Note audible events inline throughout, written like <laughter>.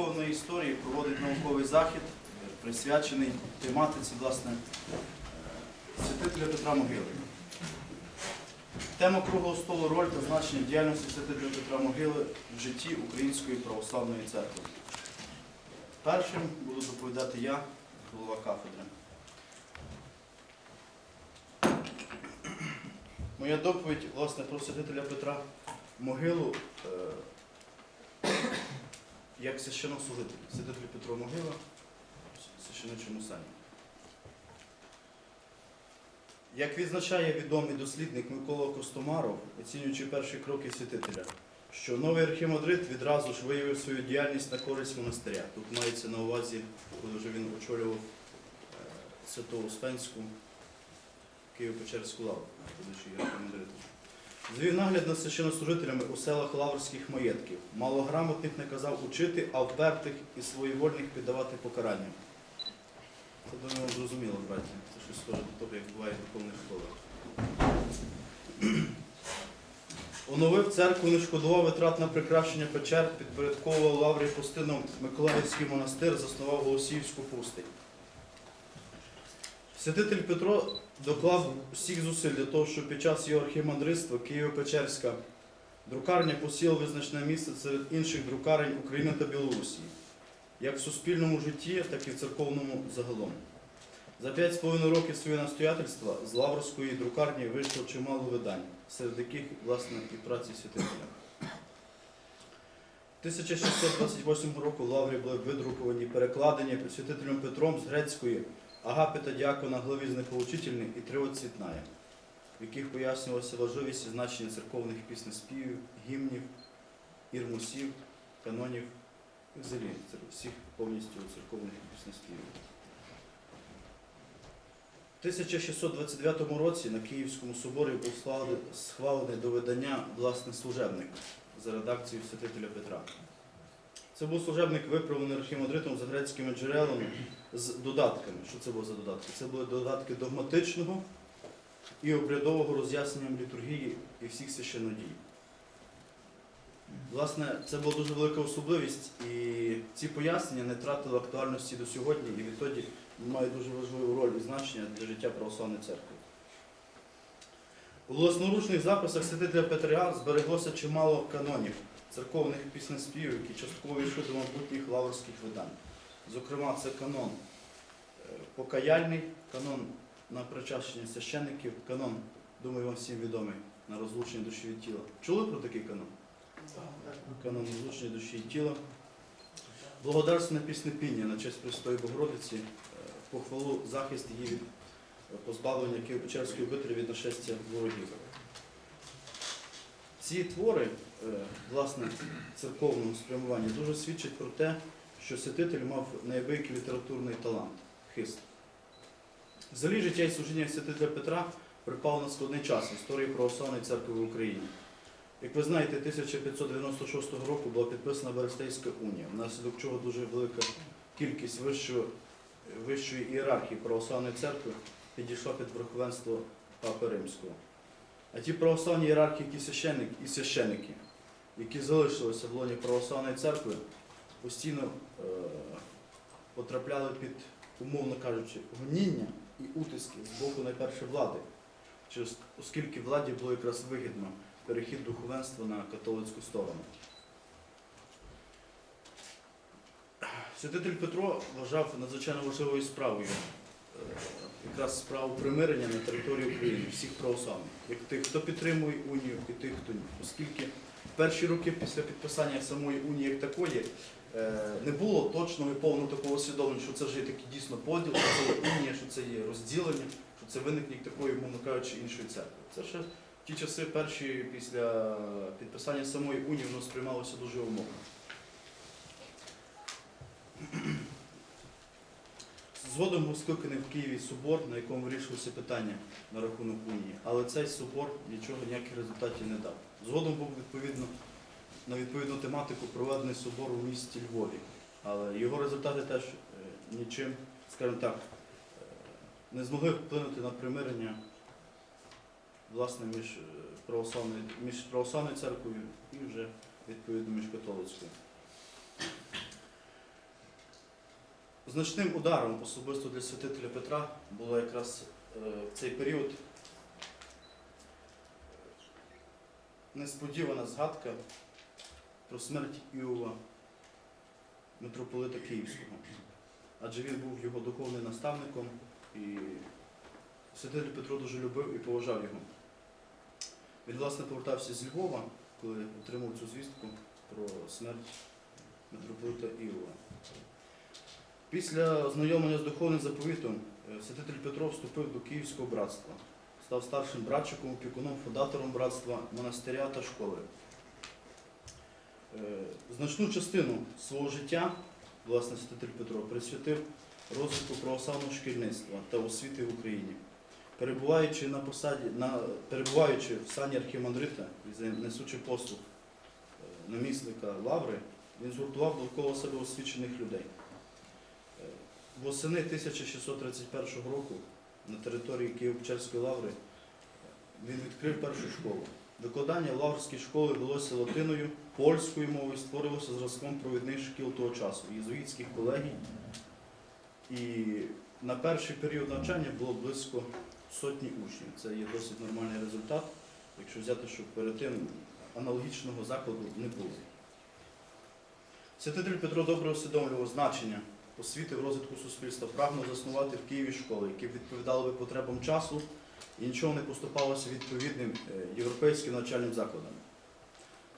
церковної історії проводить науковий захід, присвячений тематиці власне е, святителя Петра Могили. Тема круглого столу роль та значення діяльності святителя Петра Могили в житті Української православної церкви. Першим буду доповідати я, голова кафедри. Моя доповідь, власне, про святителя Петра Могилу е, як священнослужитель. Святитель Петро Могила священичому сані. Як відзначає відомий дослідник Микола Костомаров, оцінюючи перші кроки святителя, що новий архімандрит відразу ж виявив свою діяльність на користь монастиря. Тут мається на увазі, коли вже він очолював е, Святу Успенську Києво-Печерську лавру, будучи архімандритом. Звів нагляд над священнослужителями у селах лаврських маєтків. Малограмотних не казав учити, а впертих і своєвольних піддавати покаранням. Це думаю, зрозуміло, браті. Це щось схоже до того, як буває в духовних школах. <clears throat> Оновив церкву, не шкодував витрат на прикрашення печер, підпорядковував лаврі пустином Миколаївський монастир, заснував Голосіївську пустень. Святитель Петро доклав всіх зусиль для того, щоб під час його архімандритства Києво-Печерська друкарня посіла визначне місце серед інших друкарень України та Білорусі, як в суспільному житті, так і в церковному загалом. За п'ять з половиною років своєї настоятельства з Лаврської друкарні вийшло чимало видань, серед яких, власне, і праці святителя. 1628 року в Лаврі були видруковані перекладені святителем Петром з грецької Агапита діакона главізни поучительний і триоцвітная, в яких пояснювалася важливість і значення церковних піснеспівів, гімнів, ірмусів, канонів і взагалі всіх повністю церковних піснеспівів. У 1629 році на Київському соборі був схвалений до видання власне служебник за редакцією святителя Петра. Це був служебник, виправлений архімандритом за грецькими джерелами з додатками. Що це було за додатки? Це були додатки догматичного і обрядового роз'яснення літургії і всіх священодій. Власне, це була дуже велика особливість, і ці пояснення не втратили актуальності до сьогодні, і відтоді мають дуже важливу роль і значення для життя православної церкви. У власноручних записах святителя Петра збереглося чимало канонів, церковних піснеспівів, які частково йшли до майбутніх лаврських видань. Зокрема, це канон е, покаяльний, канон на причащення священників, канон, думаю, вам всім відомий, на розлучення душі від тіла. Чули про такий канон? Канон розлучення душі і тіла. Благодарственне піснепіння на честь Престої Богородиці, е, похвалу захист її від е, позбавлення Києво-Печерської битви від нашестя ворогів. Ці твори, власне, церковного спрямування дуже свідчать про те, що святитель мав неабиякий літературний талант, хист. Взагалі життя і служіння святителя Петра припало на складний час історії православної церкви в Україні. Як ви знаєте, 1596 року була підписана Берестейська унія, внаслідок чого дуже велика кількість вищої, вищої ієрархії православної церкви підійшла під верховенство Папи Римського. А ті православні ієрархи, які священник і священики, які залишилися в лоні православної церкви, постійно е, потрапляли під, умовно кажучи, гоніння і утиски з боку найперше влади, через- оскільки владі було якраз вигідно перехід духовенства на католицьку сторону. Святитель Петро вважав надзвичайно важливою справою е, якраз справу примирення на території України всіх православних, як тих, хто підтримує унію, і тих, хто ні. Оскільки перші роки після підписання самої унії як такої не було точного і повного такого усвідомлення, що це вже є такий дійсно поділ, що це є унія, що це є розділення, що це виникнення такої, мовно кажучи, іншої церкви. Це ще в ті часи перші після підписання самої унії воно сприймалося дуже умовно. Згодом був скликаний в Києві собор, на якому вирішувалося питання на рахунок унії. Але цей собор нічого ніяких результатів не дав. Згодом був відповідно на відповідну тематику проведений собор у місті Львові. Але його результати теж е, нічим, скажімо так, е, не змогли вплинути на примирення власне між е, православною, між православною церквою і вже відповідно між католицькою. Значним ударом особисто для святителя Петра була якраз в цей період несподівана згадка про смерть Іова, митрополита Київського. Адже він був його духовним наставником і святитель Петро дуже любив і поважав його. Він, власне, повертався з Львова, коли отримав цю звістку про смерть митрополита Іова. Після ознайомлення з духовним заповітом е, святитель Петро вступив до Київського братства, став старшим братчиком, опікуном, фундатором братства, монастиря та школи. Е, Значну частину свого життя, власне, святитель Петро присвятив розвитку православного шкільництва та освіти в Україні. Перебуваючи на посаді, на, перебуваючи в сані архімандрита і несучи послуг е, намісника Лаври, він згуртував довкола себе освічених людей. Е, Восени 1631 року на території Києво-Печерської лаври він відкрив першу школу. Викладання в лаврській школі велося латиною, польською мовою, створилося зразком провідних шкіл того часу, єзуїтських колегій. І на перший період навчання було близько сотні учнів. Це є досить нормальний результат, якщо взяти, що перед тим аналогічного закладу не було. Святитель Петро добре усвідомлював значення освіти в розвитку суспільства, прагнув заснувати в Києві школи, які б відповідали би потребам часу і нічого не поступалося відповідним е, європейським навчальним закладам.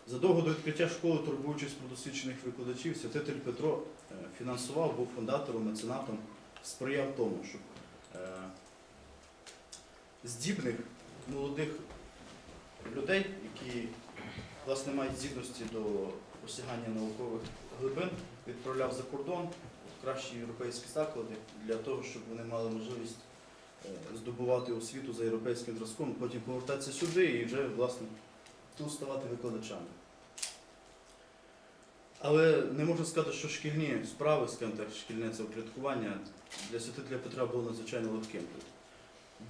Задовго до відкриття школи, турбуючись про досвідчених викладачів, святитель Петро е, фінансував, був фундатором, меценатом, сприяв тому, щоб е, здібних молодих людей, які власне мають здібності до осягання наукових глибин, відправляв за кордон в кращі європейські заклади для того, щоб вони мали можливість здобувати освіту за європейським зразком, потім повертатися сюди і вже власне тут ставати викладачами. Але не можна сказати, що шкільні справи, скажімо так, шкільне це упорядкування для святителя Петра було надзвичайно легким.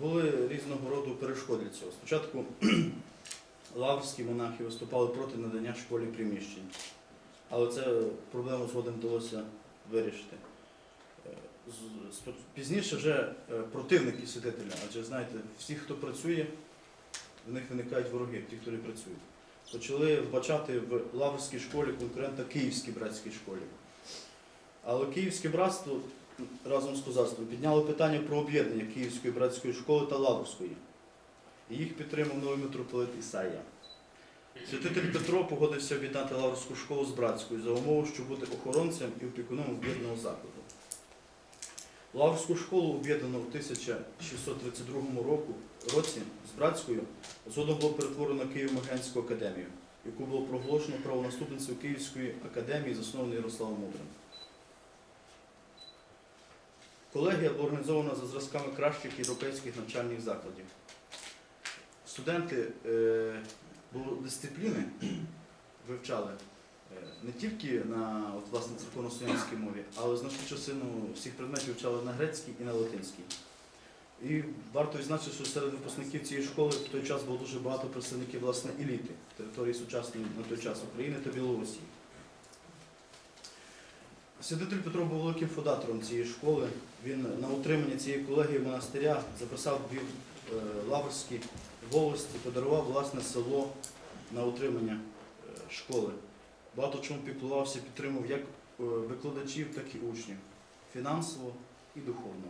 Були різного роду перешкоди для цього. Спочатку <clears throat> лаврські монахи виступали проти надання школі приміщень, але це проблему згодом вдалося вирішити. Пізніше вже е, противники святителя, адже знаєте, всі, хто працює, в них виникають вороги, ті, хто не працюють. Почали вбачати в Лаврській школі конкурента Київській братській школі. Але Київське братство разом з козацтвом підняло питання про об'єднання Київської братської школи та Лаврської. І їх підтримав новий митрополит Ісая. Святитель Петро погодився віддати Лаврську школу з братською за умову, щоб бути охоронцем і опікуном об'єднаного закладу. Лаврську школу об'єднано в 1632 року, році з братською згодом було перетворено на Києво-Могилянську академію, яку було проголошено правонаступницею Київської академії, заснованої Ярославом Мудрим. Колегія була організована за зразками кращих європейських навчальних закладів. Студенти е, дисципліни вивчали не тільки на от, власне, церковно-слов'янській мові, але значну частину всіх предметів вивчали на грецькій і на латинській. І варто відзначити, що серед випускників цієї школи в той час було дуже багато представників власне еліти території сучасної на той час України та Білорусі. Святитель Петро був великим фундатором цієї школи. Він на утримання цієї колегії монастиря записав дві е, лаврські волості, подарував власне село на утримання е, школи. Багато чому піклувався, підтримував як е, викладачів, так і учнів фінансово і духовно.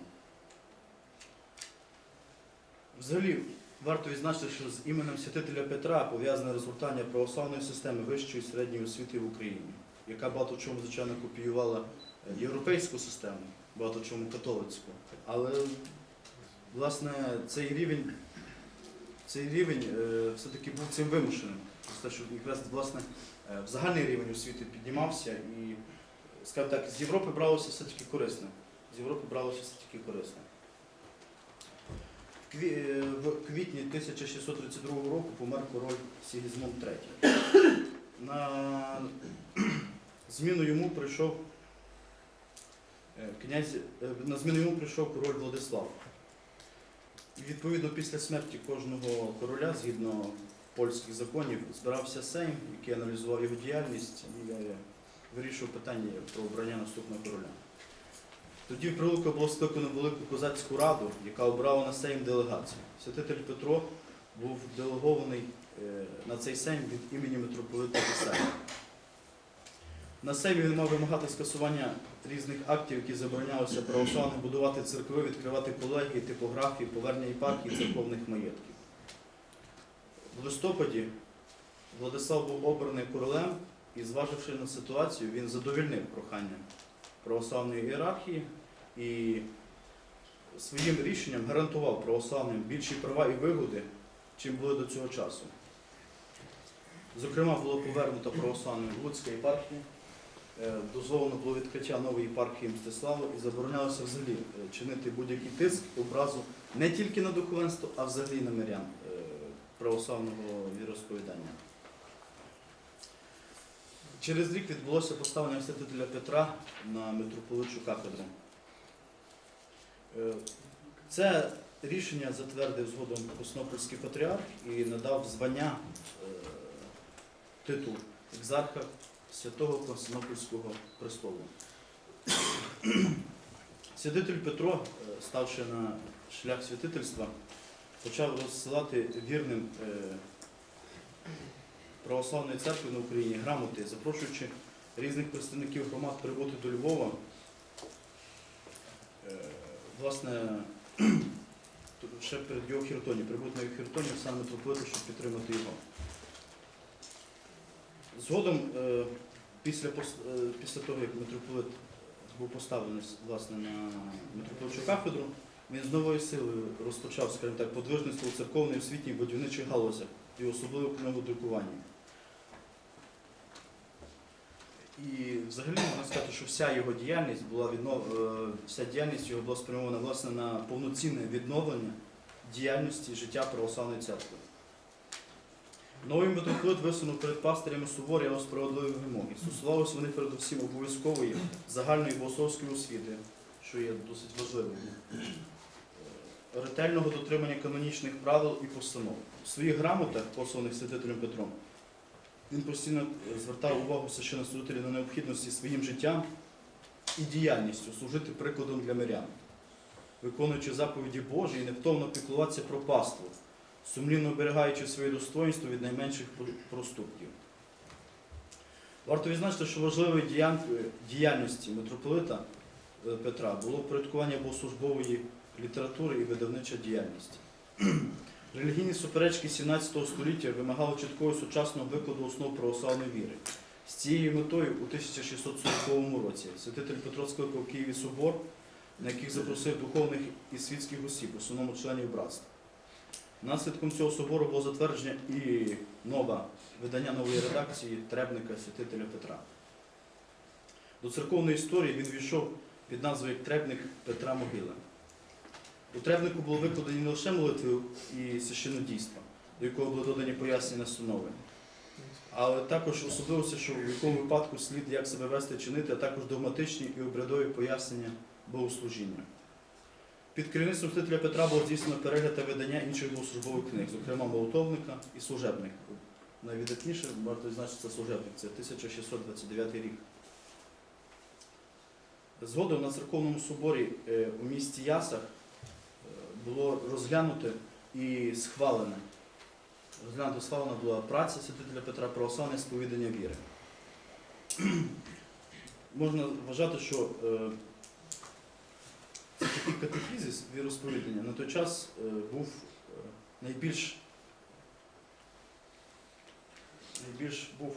Взагалі, варто відзначити, що з іменем святителя Петра пов'язане розгортання православної системи вищої і середньої освіти в Україні, яка багато чому, звичайно, копіювала е, європейську систему, багато чому католицьку. Але, власне, цей рівень, цей рівень е, все-таки був цим вимушеним. Те, що якраз власне в загальний рівень освіти піднімався і, скажімо так, з Європи бралося все-таки корисне. З Європи бралося все-таки корисне. В е, квітні 1632 року помер король Сігізмунд III. На зміну йому прийшов е, князь, е, на зміну йому прийшов король Владислав. І відповідно після смерті кожного короля, згідно польських законів, збирався Сейм, який аналізував його діяльність і вирішував питання про обрання наступного короля. Тоді в Прилуку було скликано велику козацьку раду, яка обрала на Сейм делегацію. Святитель Петро був делегований е, на цей Сейм від імені митрополита Киселя. На Сеймі він мав вимагати скасування різних актів, які заборонялися православним будувати церкви, відкривати колегії, типографії, повернення єпархії церковних маєтків. В листопаді Владислав був обраний королем і, зваживши на ситуацію, він задовільнив прохання православної ієрархії і своїм рішенням гарантував православним більші права і вигоди, чим були до цього часу. Зокрема, було повернуто православною Луцька єпархія, е, дозволено було відкриття нової єпархії Мстислава і заборонялося взагалі е, чинити будь-який тиск, образу не тільки на духовенство, а взагалі на мирян е, православного віросповідання. Через рік відбулося поставлення святителя Петра на митрополитчу кафедру. Е, Це рішення затвердив згодом Коснопольський патріарх і надав звання е, титул екзарха святого Константинопольського престолу. Святитель Петро, е, ставши на шлях святительства, почав розсилати вірним е, православної церкви на Україні грамоти, запрошуючи різних представників громад прибути до Львова. Е, Власне, <clears throat> ще перед його хіртоні, прибути на його хіртоні саме митрополита, щоб підтримати його. Згодом, е, після, після того, як митрополит був поставлений власне, на митрополитчу кафедру, він з новою силою розпочав, скажімо так, подвижництво у церковній освітній будівничих галузях і особливо книгодрукуванні. І взагалі можна сказати, що вся його діяльність була віднов... е, вся діяльність його була спрямована власне на повноцінне відновлення діяльності життя православної церкви. Новий митрополит висунув перед пастирями суворі, але справедливі вимоги. Стосувалися вони передусім обов'язкової загальної богословської освіти, що є досить важливим, ретельного дотримання канонічних правил і постанов. У своїх грамотах, посланих святителем Петром, він постійно е, звертав увагу священнослужителів на необхідності своїм життям і діяльністю служити прикладом для мирян, виконуючи заповіді Божі і невтомно піклуватися про паству, сумлінно оберігаючи своє достоинство від найменших проступків. Варто відзначити, що важливою діяльності митрополита е, Петра було порядкування богослужбової літератури і видавнича діяльність. <clears throat> Релігійні суперечки 17 століття вимагали чіткого сучасного викладу основ православної віри. З цією метою у 1640 році святитель Петро скликав Києві собор, на яких запросив духовних і світських осіб, в основному членів братства. Наслідком цього собору було затвердження і нове видання нової редакції требника святителя Петра. До церковної історії він війшов під назвою Требник Петра Могила. У требнику було викладені не лише молитви і священнодійства, до якого були додані пояснення настанови, але також особливості, що в якому випадку слід як себе вести чинити, а також догматичні і обрядові пояснення богослужіння. Під керівництвом святителя Петра було здійснено перегляд та видання інших богослужбових книг, зокрема молотовника і служебник. Найвидатніше варто відзначити це служебник, це 1629 рік. Згодом на церковному соборі е, у місті Ясах було розглянуто і схвалене. Розглянуто схвалена була праця святителя Петра православне сповідання віри. <clears throat> Можна вважати, що е, такий катехізис віросповідання на той час е, був е, найбільш, найбільш був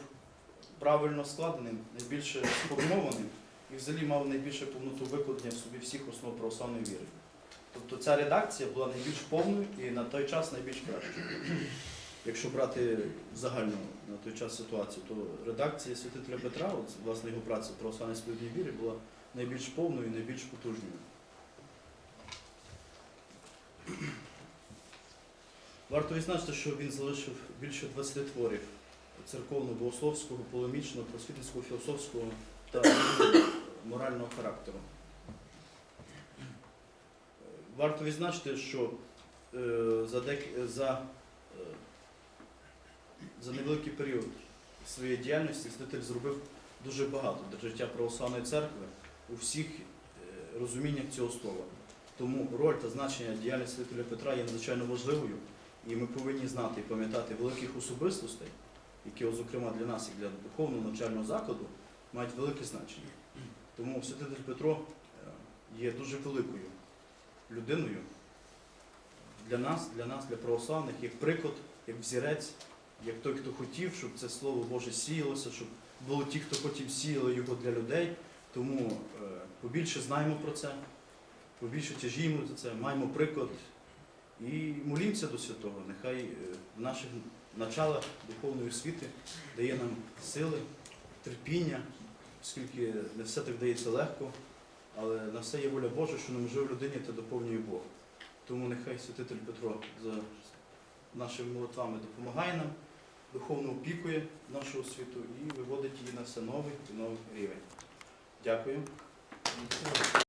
правильно складеним, найбільше сформованим і взагалі мав найбільше повноту викладення в собі всіх основ православної віри. Тобто ця редакція була найбільш повною і на той час найбільш кращою. Якщо брати загальну на той час ситуацію, то редакція святителя Петра, от, власне його праця про православної сповідній віри, була найбільш повною і найбільш потужною. Варто відзначити, що він залишив більше 20 творів церковно-богословського, полемічного, просвітницького, філософського та морального характеру. Варто відзначити, що е, за, за, е, за невеликий період своєї діяльності святитель зробив дуже багато для життя православної церкви у всіх е, розуміння цього слова. Тому роль та значення діяльності святителя Петра є надзвичайно важливою, і ми повинні знати і пам'ятати великих особистостей, які, зокрема, для нас і для духовного навчального закладу мають велике значення. Тому святитель Петро є дуже великою людиною для нас, для нас, для православних, як приклад, як взірець, як той, хто хотів, щоб це Слово Боже сіялося, щоб були ті, хто потім сіяли його для людей. Тому е, побільше знаємо про це, побільше тяжімо за це, маємо приклад і молімося до святого. Нехай е, в наших началах духовної освіти дає нам сили, терпіння, оскільки не все так дається легко, але на все є воля Божа, що неможливо людині та доповнює Бог. Тому нехай святитель Петро за нашими молитвами допомагає нам, духовно опікує нашу освіту і виводить її на все новий і новий рівень. Дякую.